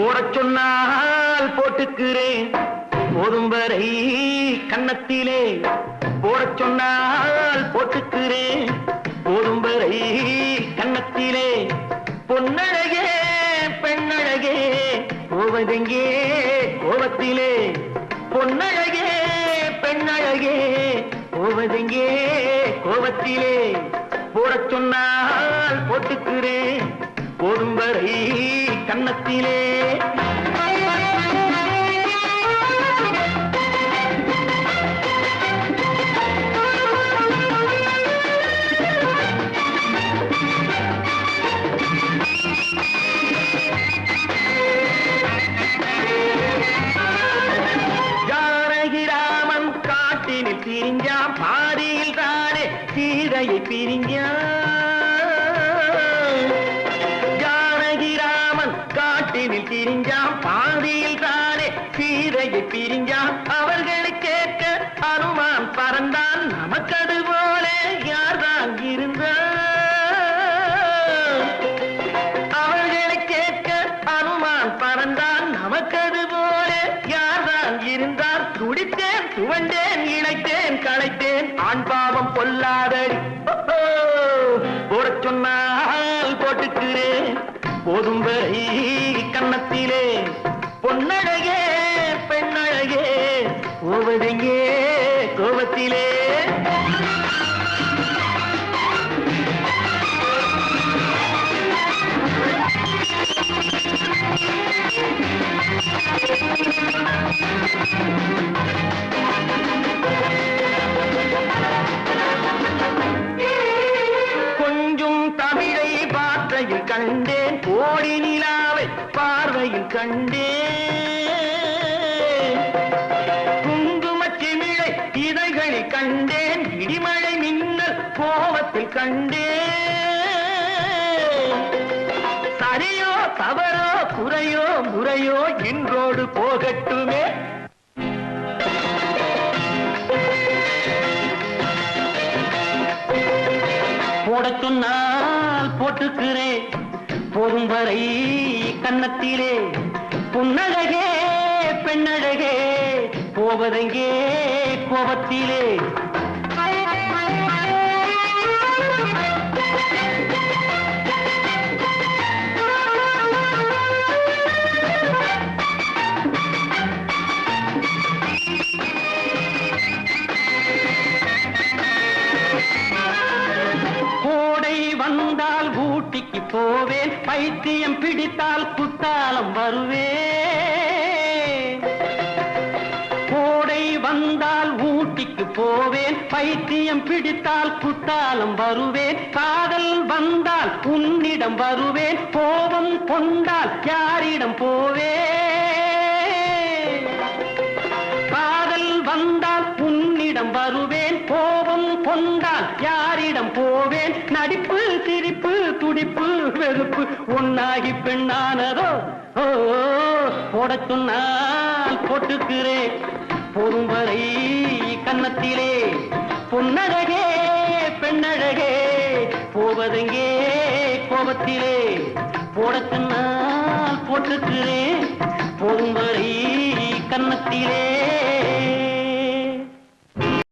போடச் சொன்னால் போட்டுக்கிறேன். போதும் வரை கன்னத்திலே போடச் சொன்னால் போட்டுக்கிறேன். போதும் வரை கன்னத்திலே பொன்னழகே பெண்ணழகே போவதெங்கே கோபத்திலே. பொன்னழகே பெண்ணழகே போவதெங்கே கோபத்திலே. போடச் சொன்னால் போட்டுக்கிறேன். போதும் வரை கன்னத்திலே பாதியில் தானே சீதையை பிரிஞ்சான். சீதையை பிரிஞ்சான் அவர்களை கேட்க அனுமான் பறந்தான். நமக்கது போல யார்தான் இருந்தான் அவர்களை கேட்க அனுமான் பறந்தான். நமக்கது போல யார்தான் இருந்தார்? துடித்தேன் துவண்டேன் இழைத்தேன் களைத்தேன். ஆண் பாவம் பொல்லாதடி. போட சொன்னால் போட்டுக்கிறேன். போதும் வரை கன்னத்திலே போவதெங்கே கோபத்திலே கொஞ்சம் தமிழை பார்வையில் கண்டேன் கோடி நிலாவை பார்வையில் கண்டேன் கண்டே. சரியோ தவறோ குறையோ முறையோ என்றோடு போகட்டுமே. போடச் போட்டுக்கிறேன். போதும் வரை கன்னத்திலே. புன்னழகே பெண்ணழகே போவதெங்கே கோபத்திலே. போவேன். பைத்தியம் பிடித்தால் குத்தாலம் வருவேன் கோடை வந்தால் ஊட்டிக்கு போவேன். பைத்தியம் பிடித்தால் குத்தாலம் வருவேன். காதல் வந்தால் உன்னிடம் வருவேன். கோபம் கொண்டால் யாரிடம் போவேன்? காதல் வந்தால் உன்னிடம் வருவேன். கொண்டால் யாரிடம் போவேன்? நடிப்பு சிரிப்பு துடிப்பு வெறுப்பு ஒன்னாகி பெண்ணானதோ? ஓ போடச் சொன்னால் போட்டுக்கிறேன். போதும் வரை கன்னத்திலே. பொன்னழகே பெண்ணழகே போவதெங்கே கோபத்திலே? போடச் சொன்னால் போட்டுக்கிறேன். போதும் வரை கன்னத்திலே.